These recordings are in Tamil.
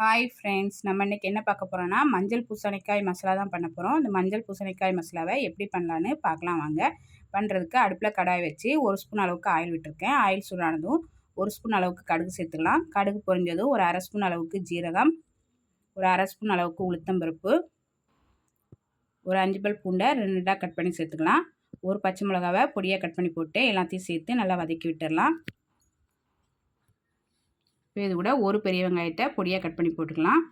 ஹாய் ஃப்ரெண்ட்ஸ் நம்ம இன்றைக்கி என்ன பார்க்க போகிறோன்னா மஞ்சள் பூசணிக்காய் மசாலா தான் பண்ண போகிறோம் இந்த மஞ்சள் பூசணிக்காய் மசாலாவை எப்படி பண்ணலான்னு பார்க்கலாம் வாங்க. பண்ணுறதுக்கு அடுப்பில் கடாய் வச்சு ஒரு ஸ்பூன் அளவுக்கு ஆயில் விட்டுருக்கேன். ஆயில் சூடானதும் ஒரு ஸ்பூன் அளவுக்கு கடுகு சேர்த்துக்கலாம் கடுகு பொரிஞ்சதும் ஒரு அரை ஸ்பூன் அளவுக்கு ஜீரகம் ஒரு அரை ஸ்பூன் அளவுக்கு உளுத்தம்பருப்பு ஒரு அஞ்சு பல் பூண்டை ரெண்டாக கட் பண்ணி சேர்த்துக்கலாம். ஒரு பச்சை மிளகாவை பொடியாக கட் பண்ணி போட்டு எல்லாத்தையும் சேர்த்து நல்லா வதக்கி விட்டுடலாம். இது கூட ஒரு பெரிய வெங்காயத்தை பொடியாக கட் பண்ணி போட்டுக்கலாம்.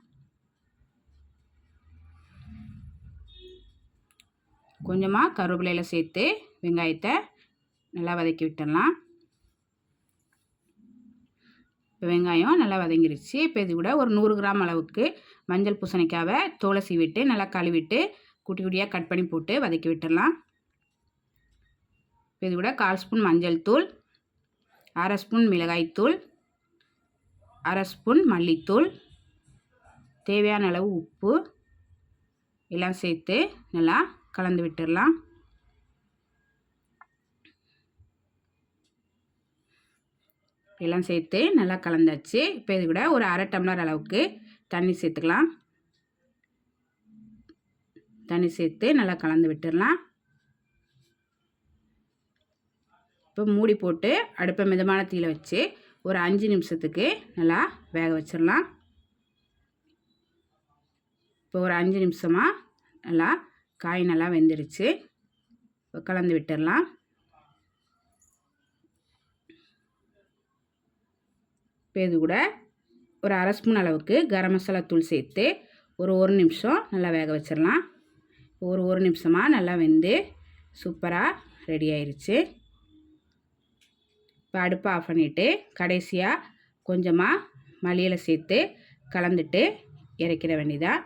கொஞ்சமாக கருவேப்பிலையில் சேர்த்து வெங்காயத்தை நல்லா வதக்கி விட்டுடலாம். இப்போ வெங்காயம் நல்லா வதங்கிருச்சு. இப்போ இது கூட ஒரு நூறு கிராம் அளவுக்கு மஞ்சள் பூசணிக்காவை தோலை சீவிட்டு நல்லா கழுவிட்டு குட்டி குட்டியாக கட் பண்ணி போட்டு வதக்கி விட்டுடலாம். இப்போ இது கூட கால் ஸ்பூன் மஞ்சள் தூள் அரை ஸ்பூன் மிளகாய்த்தூள் அரை ஸ்பூன் மல்லித்தூள் தேவையான அளவு உப்பு எல்லாம் சேர்த்து நல்லா கலந்து விட்டுடலாம். எல்லாம் சேர்த்து நல்லா கலந்தாச்சு. இப்போ இது கூட ஒரு அரை டம்ளர் அளவுக்கு தண்ணி சேர்த்துக்கலாம். தண்ணி சேர்த்து நல்லா கலந்து விட்டுடலாம். இப்போ மூடி போட்டு அடுப்பை மிதமான தீயில் வச்சு ஒரு அஞ்சு நிமிஷத்துக்கு நல்லா வேக வச்சிடலாம். இப்போ ஒரு அஞ்சு நிமிஷமாக நல்லா காய் நல்லா வெந்துருச்சு இப்போ கலந்து விட்டுடலாம். இப்போ இது கூட ஒரு அரை ஸ்பூன் அளவுக்கு கரம் மசாலா தூள் சேர்த்து ஒரு ஒரு நிமிஷம் நல்லா வேக வச்சிடலாம். ஒரு ஒரு நிமிஷமாக நல்லா வெந்து சூப்பராக ரெடி ஆயிடுச்சு இப்போ அடுப்பை ஆஃப் பண்ணிவிட்டு கடைசியாக கொஞ்சமாக மளியில் சேர்த்து கலந்துட்டு இறக்கிற வேண்டியதாக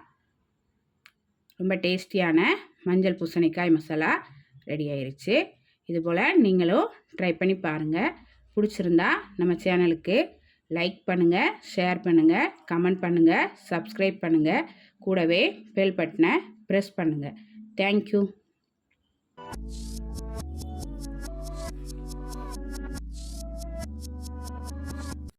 ரொம்ப டேஸ்டியான மஞ்சள் பூசணிக்காய் மசாலா ரெடி ஆயிடுச்சு இதுபோல் நீங்களும் ட்ரை பண்ணி பாருங்கள் பிடிச்சிருந்தா நம்ம சேனலுக்கு லைக் பண்ணுங்கள் ஷேர் பண்ணுங்கள் கமெண்ட் பண்ணுங்கள் சப்ஸ்கிரைப் பண்ணுங்கள் கூடவே பெல் பட்டனை ப்ரெஸ் பண்ணுங்கள் தேங்க்யூ